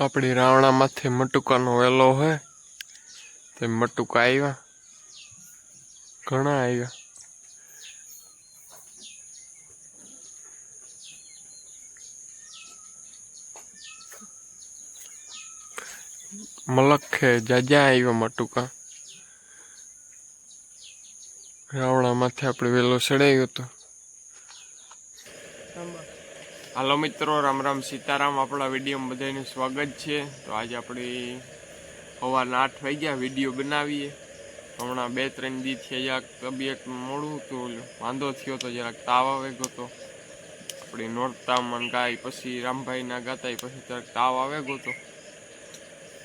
આપણી રાવણામાંથી મટુકાનો વેલો હોય, તે મટુકા આવ્યા. ઘણા આવ્યા. મલખે જાજા આવ્યા મટુકા. રાવણામાંથી આપણે વેલો ચડાવ્યો હતો હાલો મિત્રો, રામ રામ સીતારામ. આપણા વિડીયોમાં બધાનું સ્વાગત છે. તો આજે આપણે સવારના આઠ વાગ્યા વીડિયો બનાવીએ. હમણાં બે ત્રણ દી છે જરાક તબિયત મોડું હતું વાંધો થયો તો જરાક તાવ આવે ગયો તો આપણે નોરતામાં ગાય પછી રામભાઈના ગાતા પછી જરાક તાવ આવે ગયો તો.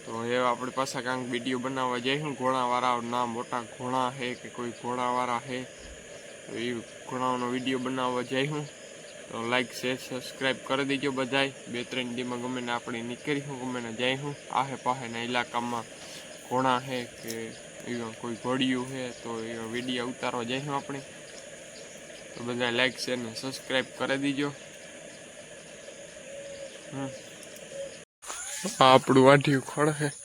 તો એ આપણે પાછા કાંઈક વીડિયો બનાવવા જઈશું. ઘોડાવાળા ના મોટા ઘોડા છે કે કોઈ ઘોડાવાળા છે તો એ ઘોડાઓનો વીડિયો બનાવવા જઈશું. તો લાઈક શેર સબસ્ક્રાઈબ કરી દેજો બધાય. બે ત્રણ દીમાં ગમે ને આપણે નીકળીશું ગમે ને જઈશું આહે પાહેના ઇલાકામાં ઘોડા છે કે એવા કોઈ ઘોડિયું છે તો એવા વીડિયો ઉતારવા જઈશું આપણે. તો બધા લાઈક શેર ને સબસ્ક્રાઈબ કરી દેજો. આપણું વાઢિયું ખડ છે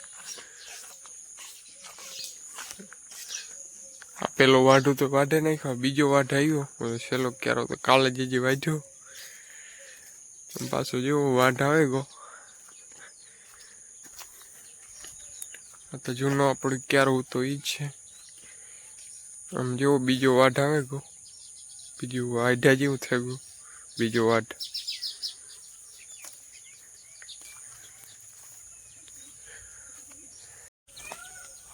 પેલો વાઢું તો વાઢે નાખ્યો, બીજો વાઢ આવ્યો છેલ્લો ક્યારો તો કાલે જ વાઢ્યો. પાછો જેવો વાઢ આવે ગો. તો જૂનો આપણે ક્યારો તો ઈ જ છે. આમ જેવો બીજો વાઢ આવે ગો. બીજું વાઢ્યા જેવું થઈ ગયું બીજો વાઢ.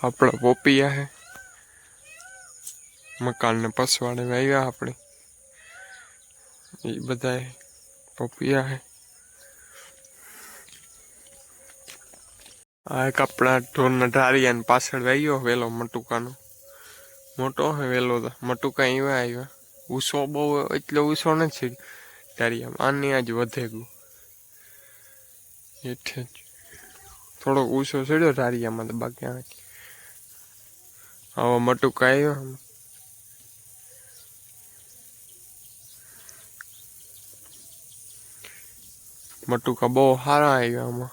આપણા પોપિયા હે. મકાનને પસવાડે વાવ્યા આપણે. એ બધા પપિયા હે. આ એક આપણા ઢોરના ઢારિયાને પાછળ વાયો વેલો મટુકાનો. મોટો હે વેલો મટુકા એવા આવ્યા ઉસો બહુ એટલો ઉસો નથી. ઢારિયામાં. આની આજ વધે ગયું. જ થોડોક ઉસો ચડ્યો ઢારિયામાં તો બાકી આવા મટુકા આવ્યા મટુકા બહુ સારા આવ્યા આમાં.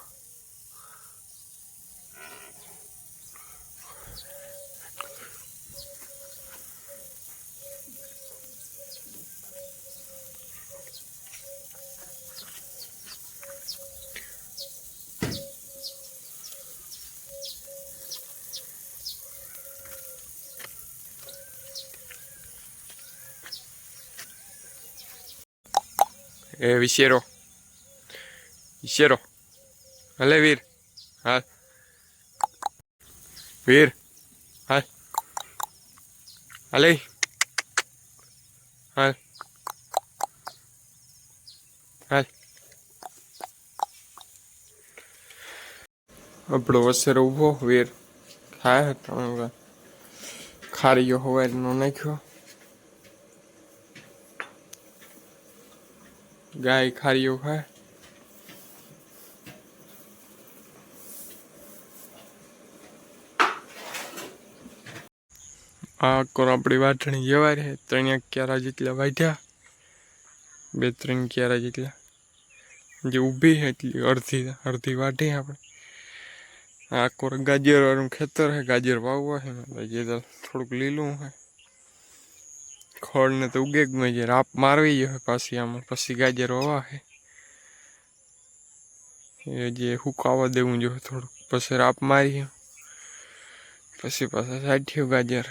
એ વિશેરો. વિશેરો હલે વીર હા વીર હા હલે હા હા આપણો વસેરો ઊભો વીર ખાય ત્રણ ખારીયો હવારનો નાખ્યો ગાય ખારીઓ ખાય આ કોર આપણી વાટણી જવાય છે? ત્રણ ક્યારા જેટલા વાઢ્યા? બે ત્રણ ક્યારા જેટલા? જે ઊભી છે એટલી અડધી અડધી વાઢી આપણે. આ કોર ગાજર વાળું ખેતર છે? ગાજર વાવવા છે. એટલે જે તો થોડુંક લીલું છે. ખડને તો ઉગે જ નહીં રાપ મારવી જોઈએ પાછી આમાં, પછી ગાજર વાવા છે. એ જે હુકાવા દેવું જોઈએ થોડુંક. પછી રાપ મારી પછી પાછા સાઠ્યું ગાજર.